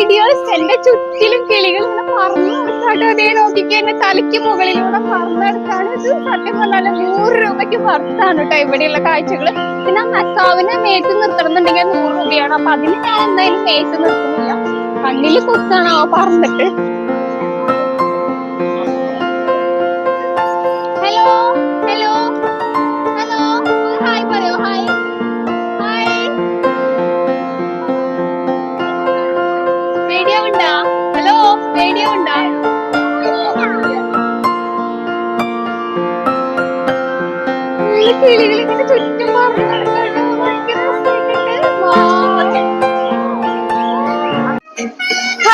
Ideas എന്റെ ചുറ്റിലും കിളികൾ ഇങ്ങനെ പറന്നു നടക്കാട്ടോ അതേ നോക്കിക്ക് എന്റെ തലയ്ക്ക് മുകളിലൂടെ പറന്നു നടക്കാണ് ഇത് സത്യം പറഞ്ഞാൽ നൂറ് രൂപയ്ക്ക് വർത്താണ് കേട്ടോ ഇവിടെയുള്ള കാഴ്ചകൾ പിന്നെ ആ മക്കാവിനെ മേത്ത് നിർത്തണമെന്നുണ്ടെങ്കിൽ നൂറ് രൂപയാണ്. അപ്പൊ അതിന് ഞാൻ എന്തായാലും മേത്ത് നിർത്തുന്നില്ല. കണ്ണിൽ കുത്താണോ പറന്നിട്ട്.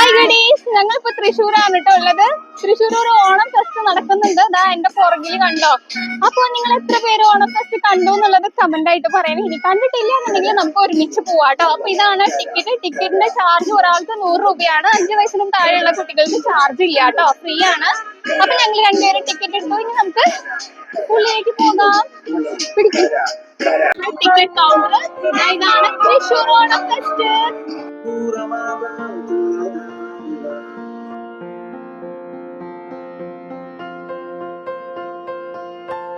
ഹായ് ഗഡീസ് ഞങ്ങൾ ഇപ്പൊ തൃശ്ശൂരാണ് കേട്ടോ ഉള്ളത്. തൃശ്ശൂർ ഒരു ഓണം ഫെസ്റ്റ് നടക്കുന്നുണ്ട്. ദാ എന്റെ പുറകിൽ കണ്ടോ? അപ്പൊ നിങ്ങൾ എത്ര പേര് ഓണം ഫെസ്റ്റ് കണ്ടു എന്നുള്ളത് കമന്റ് ആയിട്ട് പറയണം. ഇനി കണ്ടിട്ടില്ല എന്നുണ്ടെങ്കിൽ നമുക്ക് ഒരുമിച്ച് പോവാട്ടോ അപ്പൊ ഇതാണ് ടിക്കറ്റ് ടിക്കറ്റിന്റെ ചാർജ് ഒരാൾക്ക് നൂറ് രൂപയാണ്. അഞ്ചു വയസ്സിനും താഴെയുള്ള കുട്ടികൾക്ക് ചാർജ് ഇല്ല കേട്ടോ ഫ്രീ ആണ്. അപ്പൊ ഞങ്ങൾ രണ്ടുപേരും ടിക്കറ്റ് എടുത്തു. ഇനി നമുക്ക് ഉള്ളിലേക്ക് പോകാം. ടിക്കറ്റ് കൗണ്ടർ ഇതാണ് തൃശ്ശൂർ ഓണം ഫെസ്റ്റ്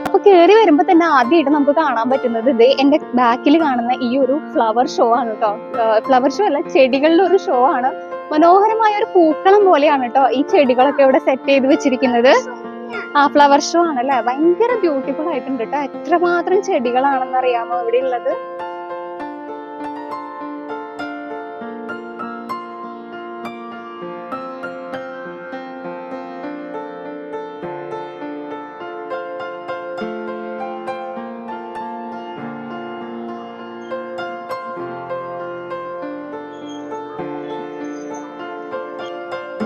അപ്പൊ കേറി വരുമ്പോ തന്നെ ആദ്യമായിട്ട് നമുക്ക് കാണാൻ പറ്റുന്നത് ഇത് എന്റെ ബാക്കിൽ കാണുന്ന ഈ ഒരു ഫ്ലവർ ഷോ ആണ് കേട്ടോ ഫ്ലവർ ഷോ അല്ല ചെടികളുടെ ഒരു ഷോ ആണ്. മനോഹരമായ ഒരു പൂക്കളം പോലെയാണ് കേട്ടോ ഈ ചെടികളൊക്കെ ഇവിടെ സെറ്റ് ചെയ്ത് വെച്ചിരിക്കുന്നത്. ആ ഫ്ലവർ ഷോ ആണല്ലേ? ഭയങ്കര ബ്യൂട്ടിഫുൾ ആയിട്ടുണ്ട് കേട്ടോ എത്രമാത്രം ചെടികളാണെന്ന് അറിയാമോ ഇവിടെ ഉള്ളത്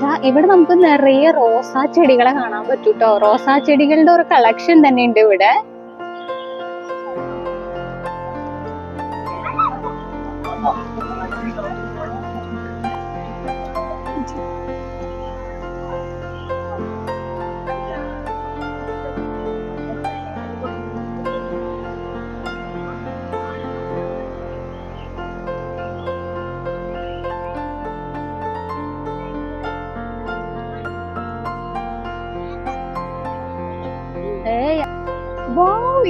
ദാ ഇവിടെ നമുക്ക് നിറയെ റോസാ ചെടികളെ കാണാൻ പറ്റൂട്ടോ. റോസാ ചെടികളുടെ ഒരു കളക്ഷൻ തന്നെ ഉണ്ട് ഇവിടെ.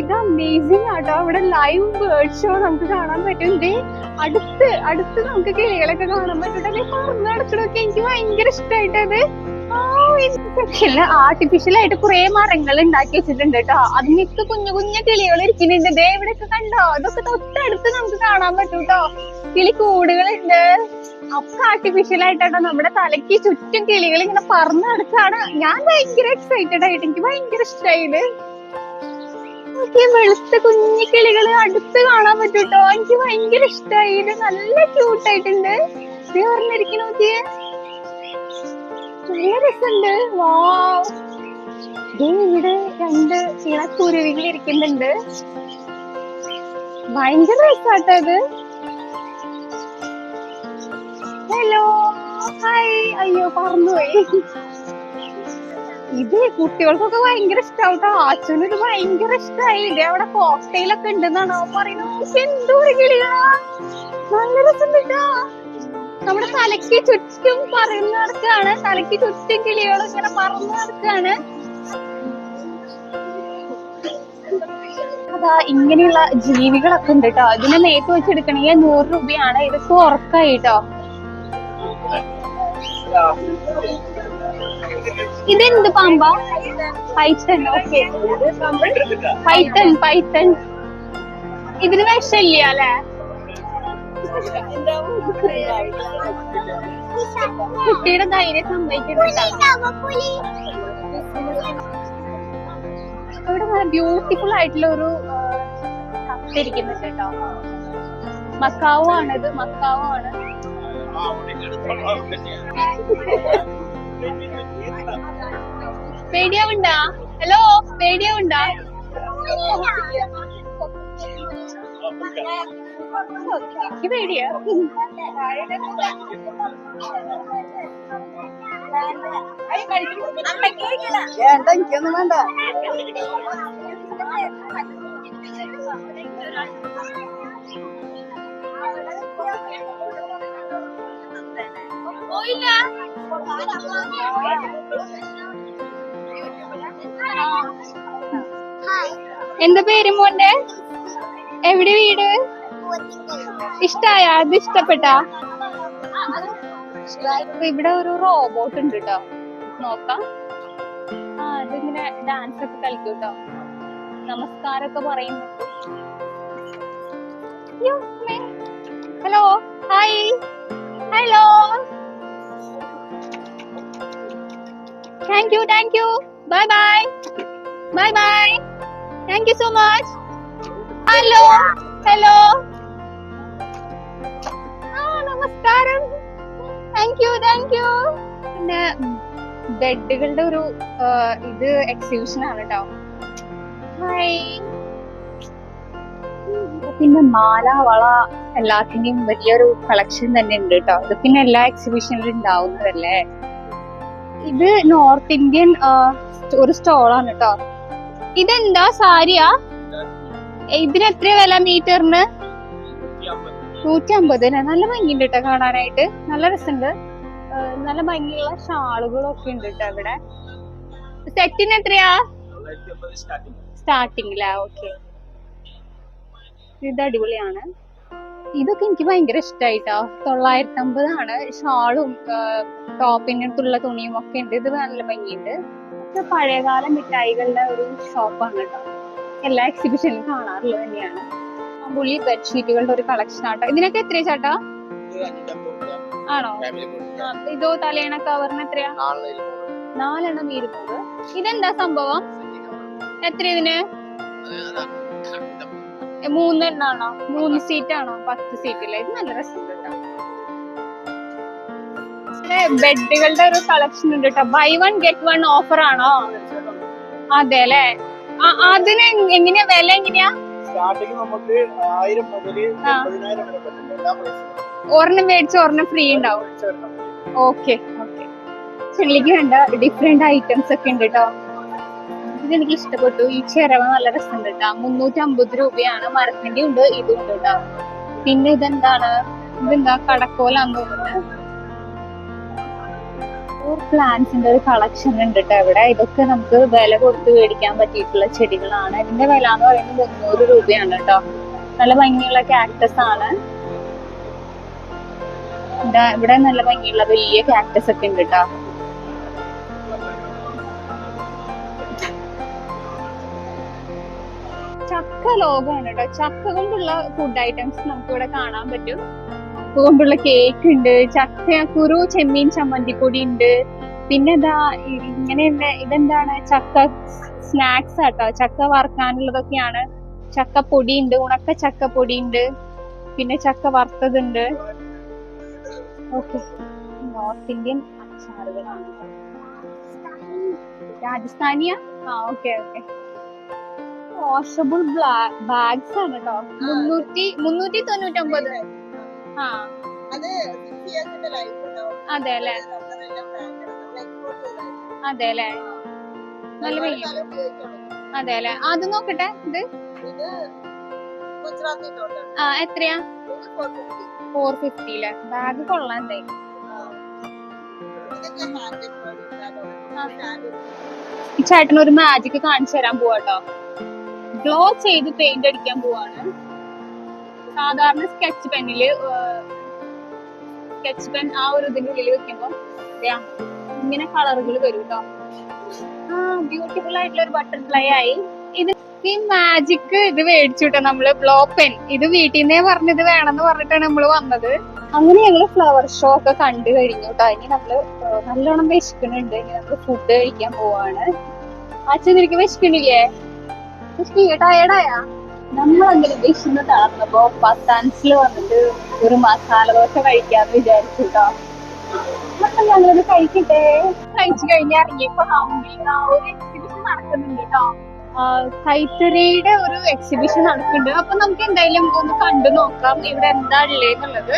ഇത് അമേസിംഗ് ആട്ടോ. അവിടെ ലൈവ് ബേർഡ് ഷോ നമുക്ക് കാണാൻ പറ്റും. ദേ അടുത്ത് അടുത്ത് നമുക്ക് കിളികളൊക്കെ കാണാൻ പറ്റും. പറന്ന് നടക്കണൊക്കെ എനിക്ക് ഭയങ്കര ഇഷ്ടമായിട്ടത് ആർട്ടിഫിഷ്യൽ ആയിട്ട് കുറെ മരങ്ങൾ ഉണ്ടാക്കി വെച്ചിട്ടുണ്ട് കേട്ടോ. അതിനൊക്കെ കുഞ്ഞു കുഞ്ഞു കിളികൾ ഇരിക്കുന്നുണ്ട്. ദേ ഇവിടെയൊക്കെ കണ്ടോ? അതൊക്കെ തൊട്ടടുത്ത് നമുക്ക് കാണാൻ പറ്റും കേട്ടോ. കിളി കൂടുകളുണ്ട്. ഒക്കെ ആർട്ടിഫിഷ്യൽ ആയിട്ടാണ് നമ്മുടെ തലയ്ക്ക് ചുറ്റും കിളികൾ ഇങ്ങനെ പറന്ന് നടക്കാണ്. ഞാൻ ഭയങ്കര എക്സൈറ്റഡ് ആയിട്ട് എനിക്ക് ഭയങ്കര ഇഷ്ടമായത് നോക്കിയേ വെളുത്ത കുഞ്ഞു കിളികൾ അടുത്ത് കാണാൻ പറ്റും കേട്ടോ എനിക്ക് ഭയങ്കര ഇഷ്ടമായി ഇത് നല്ല ക്യൂട്ട് ആയിട്ടുണ്ട്. ഇത് പറഞ്ഞിരിക്കണ നോക്കിയേ. നല്ല രസമുണ്ട്. വാ ദേ ഇവിടെ രണ്ട് ഇളക്കുരുവികൾ ഇരിക്കുന്നുണ്ട്. ഭയങ്കര രസാട്ടോ ഇത്. ഹലോ ഹായ് അയ്യോ പറന്നുപോയി. ഇത് കുട്ടികൾക്കൊക്കെ ഭയങ്കര ഇഷ്ടാവട്ടോ ആച്ചനും ഇത് ഭയങ്കര ഇഷ്ടമായി ഇത് അവിടെ കോക്ടെയിൽ ഒക്കെ ഉണ്ടെന്നാണ് അവൻ പറയുന്നത്. എന്തോ കിളികളാ നല്ല രസം കേട്ടോ നമ്മുടെ തലയ്ക്ക് ചുറ്റും പറന്ന് നടക്കാണ്. തലയ്ക്ക് ചുറ്റും കിളികൾ ഇങ്ങനെ പറന്ന് നടക്കാണ്. അതാ ഇങ്ങനെയുള്ള ജീവികളൊക്കെ ഉണ്ട് കേട്ടോ ഇതിനെ നേത്ത് വെച്ചെടുക്കണമെങ്കിൽ നൂറ് രൂപയാണ്. ഇതൊക്കെ ഉറക്കായി കേട്ടോ ഇതെന്ത് പാമ്പാ? Python okay. പൈത്തൺ പൈത്തൺ ഇതിന് വിഷമില്ല അല്ലെ കുട്ടിയുടെ ധൈര്യം സംഭവിക്കുന്നുണ്ട് ഇവിടെ ബ്യൂട്ടിഫുൾ ആയിട്ടുള്ള ഒരു കത്തിരിക്കുന്നുണ്ട് കേട്ടോ. മക്കാവോ ആണിത് മക്കാവോ ആണ് പേടിയാവുണ്ടാ? ഹലോ പേടിയാവുണ്ടാ? എനിക്ക് പേടിയാ. വേണ്ട എനിക്കൊന്നും വേണ്ട. എന്താ പേര് മോന്റെ എവിടെ വീട്? ഇഷ്ടായ? അത് ഇഷ്ടപ്പെട്ട? ഇവിടെ ഒരു റോബോട്ട് ഉണ്ട് കേട്ടോ നോക്കാം. ആ അതിങ്ങനെ ഡാൻസ് ഒക്കെ കളിക്കും കേട്ടോ നമസ്കാരമൊക്കെ പറയുന്നു hello hi hello thank you thank you bye bye bye bye thank you so much hello hello നമസ്കാരം. താങ്ക് യു താങ്ക് യു പിന്നെ ബെഡുകളുടെ ഒരു ഇത് എക്സിബിഷൻ ആണ് കേട്ടോ ഹായ് പിന്നെ മാല വള എല്ലാത്തിന്റെയും വലിയൊരു കളക്ഷൻ തന്നെ ഉണ്ട് കേട്ടോ ഇത് പിന്നെ എല്ലാ എക്സിബിഷനിലും ഉണ്ടാവുന്നതല്ലേ? ഇത് നോർത്ത് ഇന്ത്യൻ ഒരു സ്റ്റോളാണ് കേട്ടോ ഇതെന്താ സാരിയാ? ഇതിന് എത്ര വില മീറ്ററിന്? നൂറ്റി അമ്പത് അല്ലെ നല്ല ഭംഗിയുണ്ട് കേട്ടോ കാണാനായിട്ട്. നല്ല രസമുണ്ട്. നല്ല ഭംഗിയുള്ള ഷാളുകളൊക്കെ ഉണ്ട് കേട്ടോ ഇവിടെ സെറ്റിന് എത്രയാ? സ്റ്റാർട്ടിംഗിലാ ഓക്കെ. ഇത് അടിപൊളിയാണ്. ഇതൊക്കെ എനിക്ക് ഭയങ്കര ഇഷ്ടമായിട്ടോ തൊള്ളായിരത്തി അമ്പതാണ് ഷാളും ടോപ്പിനടുത്തുള്ള തുണിയും ഒക്കെ ഉണ്ട്. ഇത് നല്ല ഭംഗിയുണ്ട്. പഴയകാല മിഠായികളുടെ ഒരു ഷോപ്പാണ് കേട്ടോ. എല്ലാ എക്സിബിഷനിലും കാണാറുള്ളത് തന്നെയാണ്. പുള്ളി ബെഡ്ഷീറ്റുകളുടെ ഒരു കളക്ഷൻ ആട്ടോ. ഇതിനൊക്കെ എത്രയാ ചേട്ടാ? ആണോ? ഇതോ തലേണ കവറിന് എത്രയാ? നാലെണ്ണം ഇരുന്നത് ഇതെന്താ സംഭവം? എത്ര ഇതിന്? മൂന്നെണ്ണാണോ? മൂന്ന് സീറ്റ് ആണോ പത്ത് സീറ്റില്ല? ഇത് നല്ല രസമുണ്ട് കേട്ടോ ബെഡുകളുടെ ഒരു കളക്ഷൻ ഉണ്ട് കേട്ടോ buy one get one offer ആണോ അതെ അല്ലേ? അതിന് എങ്ങനെയാ? വില എങ്ങനെയാ? സ്റ്റാർട്ടിങ് നമുക്ക് ആയിരം ഒരെണ്ണം മേടിച്ച് ഒരെണ്ണം ഫ്രീ ഉണ്ടാവും. ഓക്കെ ഓക്കെ ചെള്ളിക്ക് വേണ്ട ഡിഫറെന്റ് ഐറ്റംസ് ഒക്കെ ഉണ്ട് കേട്ടോ ഇതെനിക്ക് ഇഷ്ടപ്പെട്ടു. ഈ ചിരവ നല്ല രസമുണ്ട് കേട്ടോ. മുന്നൂറ്റി അമ്പത് രൂപയാണ് മരത്തിന്റെ ഉണ്ട്. ഇതും കേട്ടോ. പിന്നെ ഇതെന്താണ്? ഇതെന്താ? കടക്കോലാന്ന് തോന്നുന്നത് പ്ലാന്റ്സിന്റെ ഒരു കളക്ഷൻ ഉണ്ട് കേട്ടോ ഇവിടെ. ഇതൊക്കെ നമുക്ക് വില കൊടുത്ത് മേടിക്കാൻ പറ്റിയിട്ടുള്ള ചെടികളാണ്. ഇതിന്റെ വില എന്ന് പറയുന്നത് മുന്നൂറ് രൂപയാണ് കേട്ടോ. നല്ല ഭംഗിയുള്ള കാക്ടസ് ആണ്. ഇതാ ഇവിടെ നല്ല ഭംഗിയുള്ള വലിയ കാക്ടസ് ഒക്കെ ഉണ്ട് കേട്ടോ. ചക്ക ലോകമാണ് കേട്ടോ ചക്ക കൊണ്ടുള്ള ഫുഡ് ഐറ്റംസ് നമുക്ക് ഇവിടെ കാണാൻ പറ്റും. ചക്ക കൊണ്ടുള്ള കേക്ക് ഉണ്ട്. ചക്ക കുരു ചെമ്മീൻ ചമ്മന്തിപ്പൊടി ഉണ്ട്. പിന്നെ ഇതാ ഇങ്ങനെ ഇതെന്താണ്? ചക്ക സ്നാക്സ് ആട്ടോ. ചക്ക വറുക്കാനുള്ളതൊക്കെയാണ്. ചക്കപ്പൊടി ഉണ്ട്. ഉണക്ക ചക്കപ്പൊടി ഉണ്ട്. പിന്നെ ചക്ക വറുത്തതുണ്ട് ഓക്കെ. നോർത്ത് ഇന്ത്യൻ അച്ചാറുകളാണ്. രാജസ്ഥാനിയ? ആ ഓക്കെ ഓക്കെ. വാഷബിൾ ബാഗ്സ് ആണ് കേട്ടോ മുന്നൂറ്റി മുന്നൂറ്റി തൊണ്ണൂറ്റൊമ്പത്. ആ. അത് അല്ലേ. അതെ അല്ലേ? നല്ല അതെ അല്ലേ? അത് നോക്കട്ടെ ഇത്? ആ എത്രയാ? ഫോർ ഫിഫ്റ്റി അല്ലേ ബാഗ് കൊള്ളാം എന്തായാലും. ചേട്ടനൊരു ചേട്ടൻ ഒരു മാജിക് കാണിച്ചു തരാൻ പോവാട്ടോ. ഗ്ലോ ചെയ്ത് പെയിന്റ് അടിക്കാൻ പോവാണ്. സാധാരണ സ്കെച്ച് പെന്നിൽ സ്കെച്ച് പെൻ ആ ഒരു ഇതിന്റെ ഉള്ളിൽ വെക്കുമ്പോ ഇങ്ങനെ കളറുകൾ വരും കേട്ടോ ആ ബ്യൂട്ടിഫുൾ ആയിട്ടുള്ള ഒരു ബട്ടർഫ്ലൈ ആയി. ഇത് ഈ മാജിക് ഇത് മേടിച്ചു കേട്ടോ നമ്മൾ ബ്ലോ പെൻ ഇത് വീട്ടിൽ നിന്നേ പറഞ്ഞത് വേണമെന്ന് പറഞ്ഞിട്ടാണ് നമ്മൾ വന്നത്. അങ്ങനെ ഞങ്ങൾ ഫ്ലവർ ഷോ ഒക്കെ കണ്ടു കഴിഞ്ഞു കേട്ടോ ഇനി നമ്മൾ നല്ലോണം വിശക്കുന്നുണ്ട്. ഇനി നമ്മൾ ഫുഡ് കഴിക്കാൻ പോവാണ്. അച്ഛൻ നിനക്ക് വിശക്കണില്ലേ വിശക്കില്ലേ ടയർഡായാ നമ്മളങ്ങനെ വിശന്ന് തളർന്നപ്പോ പത്താൻസിൽ വന്നിട്ട് ഒരു മസാല ദോശ കഴിക്കാന്ന് വിചാരിച്ചു കേട്ടോ അപ്പൊ ഞങ്ങളത് കഴിക്കട്ടെ. കഴിച്ചു കഴിഞ്ഞ് ഇറങ്ങിയപ്പോ എക്സിബിഷൻ നടക്കുന്നുണ്ട് കേട്ടോ. കൈത്തറിയുടെ ഒരു എക്സിബിഷൻ നടക്കുന്നുണ്ട്. അപ്പൊ നമുക്ക് എന്തായാലും ഒന്ന് കണ്ടു നോക്കാം ഇവിടെ എന്താ ഉള്ളേന്നുള്ളത്.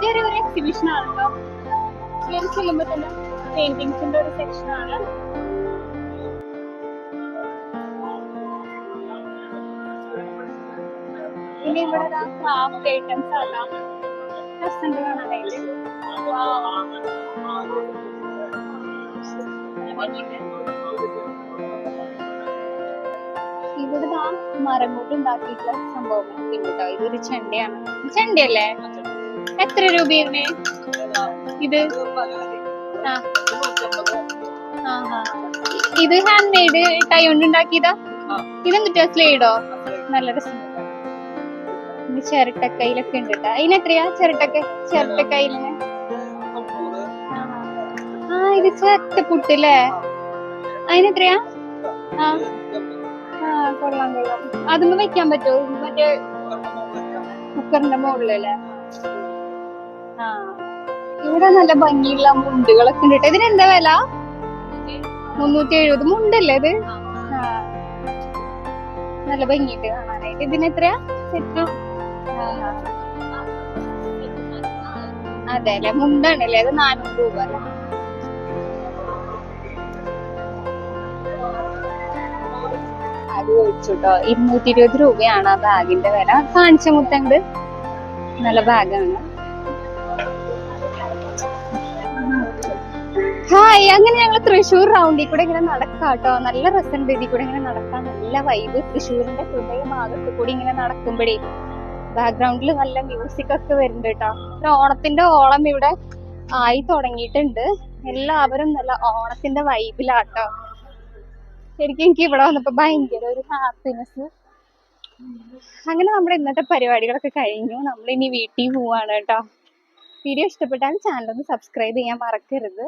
ചെറിയൊരു എക്സിബിഷൻ ആണല്ലോ ചെറിയ ചെല്ലുമ്പോ തന്നെ പെയിന്റിങ്സിന്റെ ഒരു സെക്ഷൻ ആണ്. പിന്നെ ഇവിടെ ക്രാഫ്റ്റ് ഐറ്റംസ് ആകാം രസമുണ്ട് കാണാനായിട്ട്. ഇവിടെ കൊണ്ട് ഉണ്ടാക്കിയിട്ടുള്ള സംഭവം കേട്ടോ ഇതൊരു ചെണ്ടയാണ്. ചെണ്ടയല്ലേ? എത്ര രൂപയാണ്? ഇത്? ആ. ആ, ആ. ഇത് ഹാൻഡ് മെയ്ഡ് ടൈ കൊണ്ട് ഉണ്ടാക്കിയതാ ഇതെന്തിട്ടാ സ്ലൈഡോ നല്ല രസം ഇത് ചിരട്ടക്കൈലൊക്കെ ഉണ്ട് കേട്ടോ അതിനെത്രയാ ചിരട്ടക്ക ചിരട്ടക്കൈലിന് ആ ഇത് ചിരട്ടപ്പുട്ടല്ലേ? അതിനെത്രയാ ആ ആ കൊള്ളാം കൊള്ളാം. അതൊന്ന് വെക്കാൻ പറ്റുമോ? മറ്റേ കുക്കറിന്റെ മുകളിലല്ലേ? ആ. ഇവിടെ നല്ല ഭംഗിയുള്ള മുണ്ടുകളൊക്കെ ഉണ്ട് കേട്ടോ ഇതിനെന്താ വില? മുന്നൂറ്റി എഴുപത് മുണ്ടല്ലേ ഇത്? നല്ല ഭംഗിയുണ്ട് കാണാനായിട്ട്. ഇതിനെത്രയാ സെറ്റ് അതെ അല്ലെ മുണ്ടാണല്ലേ? അത് നാനൂറ് രൂപ അല്ലേ? അത് ചോദിച്ചു കേട്ടോ ഇരുന്നൂറ്റി ഇരുപത് രൂപയാണ് ആ ബാഗിന്റെ വില. കാണിച്ച മുത്തണ്ട് നല്ല ബാഗാണ്. ഹായ് അങ്ങനെ ഞങ്ങൾ തൃശ്ശൂർ റൗണ്ടിൽ കൂടെ ഇങ്ങനെ നടക്കാട്ടോ നല്ല രസമുണ്ട് ഇതിൽ കൂടെ ഇങ്ങനെ നടക്കാൻ. നല്ല വൈബ് തൃശ്ശൂരിന്റെ ഹൃദയ ഭാഗത്ത് കൂടി ഇങ്ങനെ നടക്കുമ്പോഴേ ബാക്ക്ഗ്രൗണ്ടിൽ നല്ല മ്യൂസിക് ഒക്കെ വരുന്നുണ്ട് കേട്ടോ ഒരു ഓണത്തിന്റെ ഓളം ഇവിടെ ആയി തുടങ്ങിയിട്ടുണ്ട്. എല്ലാവരും നല്ല ഓണത്തിന്റെ വൈബിലാട്ടോ ശരിക്കും എനിക്ക് ഇവിടെ വന്നപ്പോ ഭയങ്കര ഒരു ഹാപ്പിനെസ് അങ്ങനെ നമ്മുടെ ഇന്നത്തെ പരിപാടികളൊക്കെ കഴിഞ്ഞു. നമ്മൾ ഇനി വീട്ടിൽ പോവാണ് കേട്ടോ വീഡിയോ ഇഷ്ടപ്പെട്ടാൽ ചാനൽ ഒന്ന് സബ്സ്ക്രൈബ് ചെയ്യാൻ മറക്കരുത്.